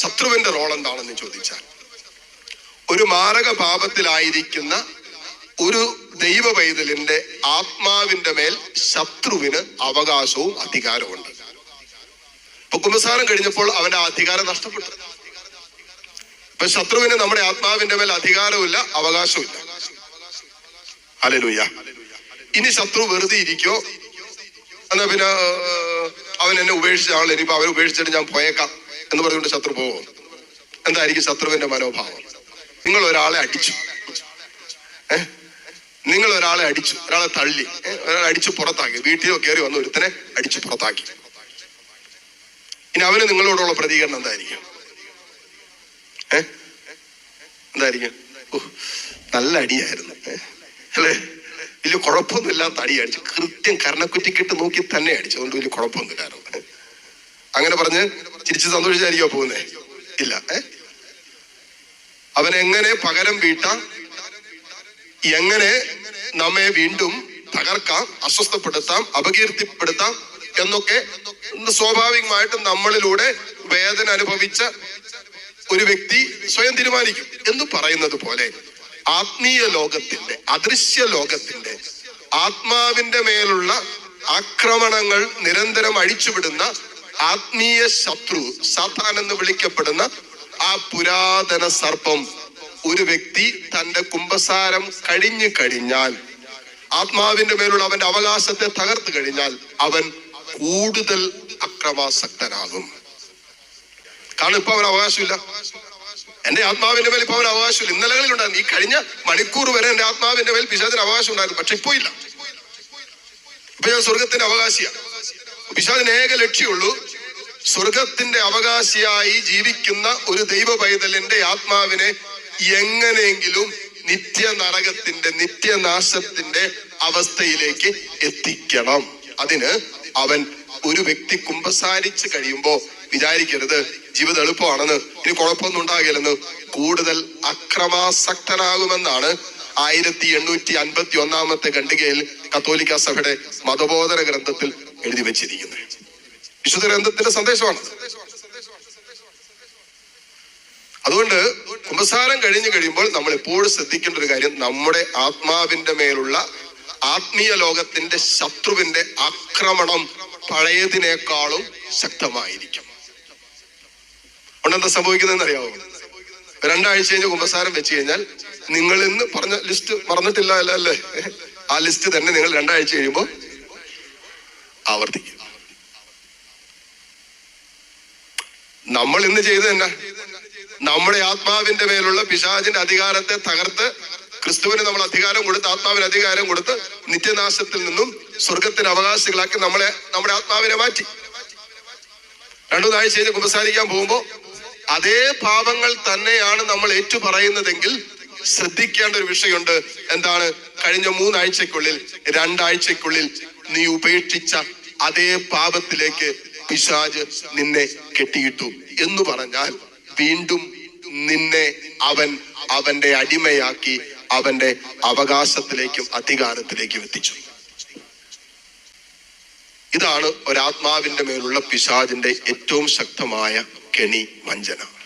ശത്രുവിന്റെ റോൾ എന്താണെന്ന് ചോദിച്ചാൽ ഒരു മാരക പാപത്തിലായിരിക്കുന്ന ഒരു ദൈവ പൈതലിന്റെ ആത്മാവിന്റെ മേൽ ശത്രുവിന് അവകാശവും അധികാരവും ഉണ്ട് ഇപ്പൊ കുമ്പസാരം കഴിഞ്ഞപ്പോൾ അവന്റെ അധികാരം നഷ്ടപ്പെട്ടു. ഇപ്പൊ ശത്രുവിന് നമ്മുടെ ആത്മാവിന്റെ മേൽ അധികാരമില്ല അവകാശമില്ല അലലുയ്യ ഇനി ശത്രു വെറുതെ ഇരിക്കോ? എന്നാ പിന്നെ അവൻ എന്നെ ഉപേക്ഷിച്ച ആൾ ഇനിയിപ്പോ അവൻ ഉപേക്ഷിച്ചിട്ട് ഞാൻ പോയേക്കാം. എന്ന് പറഞ്ഞുകൊണ്ട് ശത്രു പോവോ? എന്തായിരിക്കും ശത്രുവിന്റെ മനോഭാവം? നിങ്ങൾ ഒരാളെ അടിച്ചു. നിങ്ങൾ ഒരാളെ അടിച്ചു. ഒരാളെ തള്ളി. ഒരാളെ അടിച്ചു പുറത്താക്കി. വീട്ടിലോ കയറി വന്ന ഒരുത്തനെ അടിച്ചു പുറത്താക്കി. ഇനി അവന് നിങ്ങളോടുള്ള പ്രതികരണം എന്തായിരിക്കും? എന്തായിരിക്കും? നല്ല അടിയായിരുന്നു? അല്ലേ? വലിയ കുഴപ്പമൊന്നുമില്ലാത്ത അടി അടിച്ചു കൃത്യം കരണക്കുറ്റിക്കിട്ട് നോക്കി തന്നെ അടിച്ചു അതുകൊണ്ട് വലിയ കുഴപ്പമൊന്നുമില്ലായിരുന്നു. അങ്ങനെ പറഞ്ഞ് ചിരിച്ച് സന്തോഷിച്ചായിരിക്കോ പോകുന്നേ? ഇല്ല. ഏ? അവൻ എങ്ങനെ പകരം വീട്ടാം? എങ്ങനെ നമ്മെ വീണ്ടും തകർക്കാം അസ്വസ്ഥപ്പെടുത്താം അപകീർത്തിപ്പെടുത്താം എന്നൊക്കെ സ്വാഭാവികമായിട്ടും നമ്മളിലൂടെ വേദന അനുഭവിച്ച ഒരു വ്യക്തി സ്വയം തീരുമാനിക്കും എന്ന് പറയുന്നത് പോലെ ആത്മീയ ലോകത്തിന്റെ അദൃശ്യ ലോകത്തിന്റെ ആത്മാവിന്റെ മേലുള്ള ആക്രമണങ്ങൾ നിരന്തരം അഴിച്ചുവിടുന്ന ആത്മീയ ശത്രു സാത്താൻ എന്ന് വിളിക്കപ്പെടുന്ന ആ പുരാതന സർപ്പം ഒരു വ്യക്തി തന്റെ കുംഭസാരം കഴിഞ്ഞു കഴിഞ്ഞാൽ ആത്മാവിന്റെ മേലുള്ള അവന്റെ അവകാശത്തെ തകർത്തു കഴിഞ്ഞാൽ അവൻ കൂടുതൽ അക്രമാസക്തനാകും. കാരണം ഇപ്പൊ അവൻ അവകാശമില്ല. എന്റെ ആത്മാവിന്റെ മേൽ ഇപ്പൊ അവൻ അവകാശമില്ല ഇന്നലകളിൽ ഉണ്ടായിരുന്നു. ഈ കഴിഞ്ഞ മണിക്കൂർ വരെ എന്റെ ആത്മാവിന്റെ മേൽ പിശാചിന് അവകാശം ഉണ്ടായിരുന്നു. പക്ഷെ ഇപ്പൊ ഇല്ല. ഇപ്പൊ ഞാൻ സ്വർഗത്തിന്റെ അവകാശിയാണ്. പിശാചിന് ഏക ലക്ഷ്യമുള്ളൂ സ്വർഗത്തിന്റെ അവകാശിയായി ജീവിക്കുന്ന ഒരു ദൈവ പൈതലിന്റെ ആത്മാവിനെ എങ്ങനെയെങ്കിലും നിത്യനരകത്തിന്റെ നിത്യനാശത്തിന്റെ അവസ്ഥയിലേക്ക് എത്തിക്കണം. അതിന് അവൻ ഒരു വ്യക്തി കുമ്പസാരിച്ച് കഴിയുമ്പോ വിചാരിക്കരുത് ജീവിതം എളുപ്പമാണെന്ന്. ഇനി കുഴപ്പമൊന്നും ഉണ്ടാകില്ലെന്ന്. കൂടുതൽ അക്രമാസക്തനാകുമെന്നാണ് ആയിരത്തി എണ്ണൂറ്റി അൻപത്തി ഒന്നാമത്തെ ഖണ്ഡികയിൽ കത്തോലിക്ക സഭയുടെ മതബോധന ഗ്രന്ഥത്തിൽ എഴുതി വെച്ചിരിക്കുന്നത്. വിശുദ്ധ ഗ്രന്ഥത്തിന്റെ സന്ദേശമാണ്. അതുകൊണ്ട് കുമ്പസാരം കഴിഞ്ഞു കഴിയുമ്പോൾ നമ്മൾ എപ്പോഴും ശ്രദ്ധിക്കേണ്ട ഒരു കാര്യം നമ്മുടെ ആത്മാവിന്റെ മേലുള്ള ആത്മീയ ലോകത്തിന്റെ ശത്രുവിന്റെ ആക്രമണം പഴയതിനേക്കാളും ശക്തമായിരിക്കും. ഉണ്ടെന്താ സംഭവിക്കുന്നതെന്ന് അറിയാമോ രണ്ടാഴ്ച കഴിഞ്ഞ് കുമ്പസാരം വെച്ച് കഴിഞ്ഞാൽ നിങ്ങൾ ഇന്ന് പറഞ്ഞ ലിസ്റ്റ് മറന്നിട്ടില്ല അല്ല അല്ലേ? ആ ലിസ്റ്റ് തന്നെ നിങ്ങൾ രണ്ടാഴ്ച കഴിയുമ്പോൾ ആവർത്തിക്കും. നമ്മൾ ഇന്ന് ചെയ്തു തന്നെ നമ്മുടെ ആത്മാവിന്റെ മേലുള്ള പിശാചിന്റെ അധികാരത്തെ തകർത്ത് ക്രിസ്തുവിന് നമ്മൾ അധികാരം കൊടുത്ത് ആത്മാവിന് അധികാരം കൊടുത്ത് നിത്യനാശത്തിൽ നിന്നും സ്വർഗത്തിന് അവകാശികളാക്കി നമ്മളെ നമ്മുടെ ആത്മാവിനെ മാറ്റി. രണ്ടു നാഴ്ച കഴിഞ്ഞ് കുമ്പസാരിക്കാൻ പോകുമ്പോ അതേ പാപങ്ങൾ തന്നെയാണ് നമ്മൾ ഏറ്റു പറയുന്നതെങ്കിൽ ശ്രദ്ധിക്കേണ്ട ഒരു വിഷയമുണ്ട്. എന്താണ്? കഴിഞ്ഞ മൂന്നാഴ്ചക്കുള്ളിൽ രണ്ടാഴ്ചക്കുള്ളിൽ നീ ഉപേക്ഷിച്ച അതേ പാപത്തിലേക്ക് പിശാജ് നിന്നെ കെട്ടിയിട്ടു. എന്ന് പറഞ്ഞാൽ വീണ്ടും നിന്നെ അവൻ അവന്റെ അടിമയാക്കി അവന്റെ അവകാശത്തിലേക്കും അധികാരത്തിലേക്കും എത്തിച്ചു. ഇതാണ് ഒരാത്മാവിന്റെ മേലുള്ള പിശാജിന്റെ ഏറ്റവും ശക്തമായ കെണി വഞ്ചന.